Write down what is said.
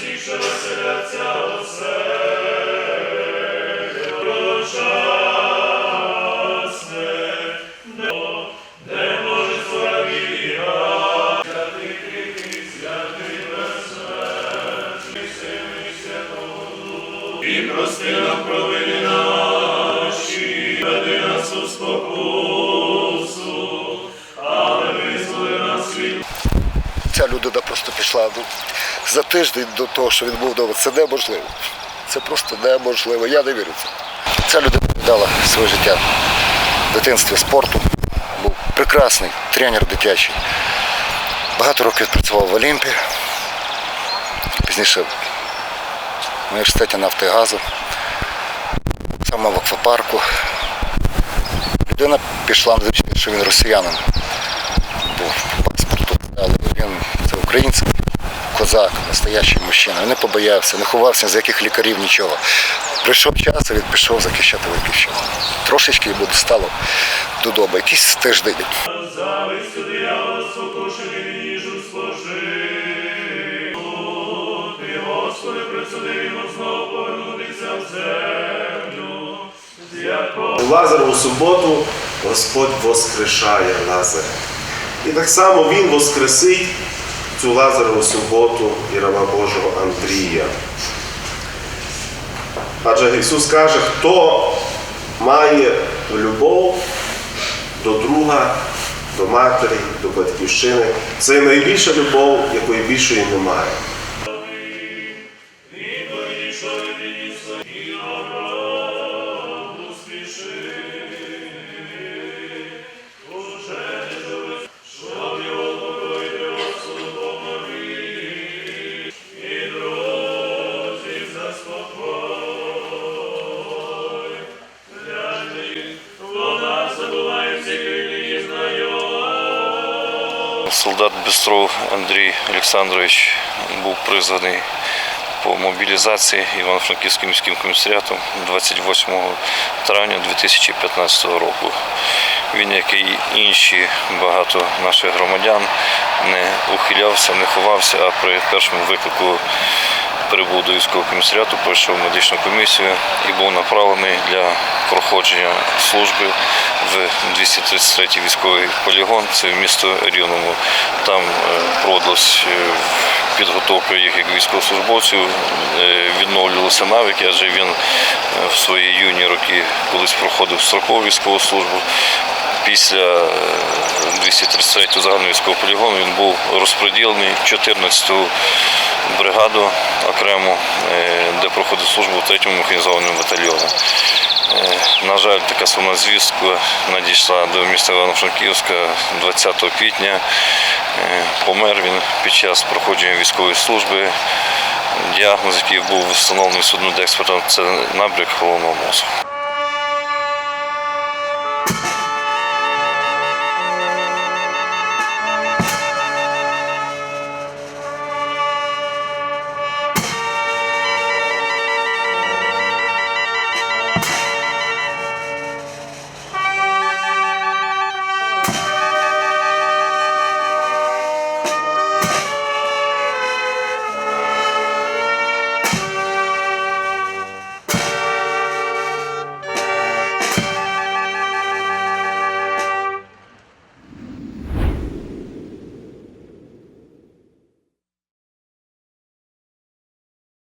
тішила серця осе, де може славіга, святий, святий веселі, сини святого, і прости нам провини ця людина просто пішла ну, за тиждень до того, що він був вдома. Це неможливо. Це просто неможливо. Я не вірю в це. Ця людина дала своє життя в дитинстві спорту. Був прекрасний тренер дитячий. Багато років працював в Олімпі. Пізніше в університеті нафти і газу, саме в аквапарку. Людина пішла, що він росіянин був по паспорту, але він український козак, настоящий мужчина. Не побоявся, не ховався з яких лікарів нічого. Прийшов час, і він пішов захищати батьківщину. Трошечки йому достало додому, якийсь тиждень. Якого Лазарову суботу Господь воскрешає Лазаря. І так само Він воскресить цю Лазарову суботу і раба Божого Андрія. Адже Ісус каже, хто має любов до друга, до матері, до батьківщини, це найбільша любов, якої більшої немає. Солдат Бістров Андрій Олександрович був призваний по мобілізації Івано-Франківським міським комісаріатом 28 травня 2015 року. Він, як і інші багато наших громадян, не ухилявся, не ховався, а при першому виклику прибув до військового комісаріату, пройшов медичну комісію і був направлений для проходження служби в 233-й військовий полігон, це в місто Рівному. Там е, проводилась е, підготовка їх як військовослужбовців, е, відновлювалися навики, адже він в свої юні роки колись проходив строкову військову службу. Після 233 загального військового полігону він був розподілений в 14-ту бригаду окремо, е, де проходив службу в 3-му механізованому батальйоні. Е, На жаль, така сумна звістка надійшла до міста Івано-Франківська 20 квітня. Е, Помер він під час проходження військової служби. Діагноз, який був встановлений судмедекспертом, це набряк головного мозку.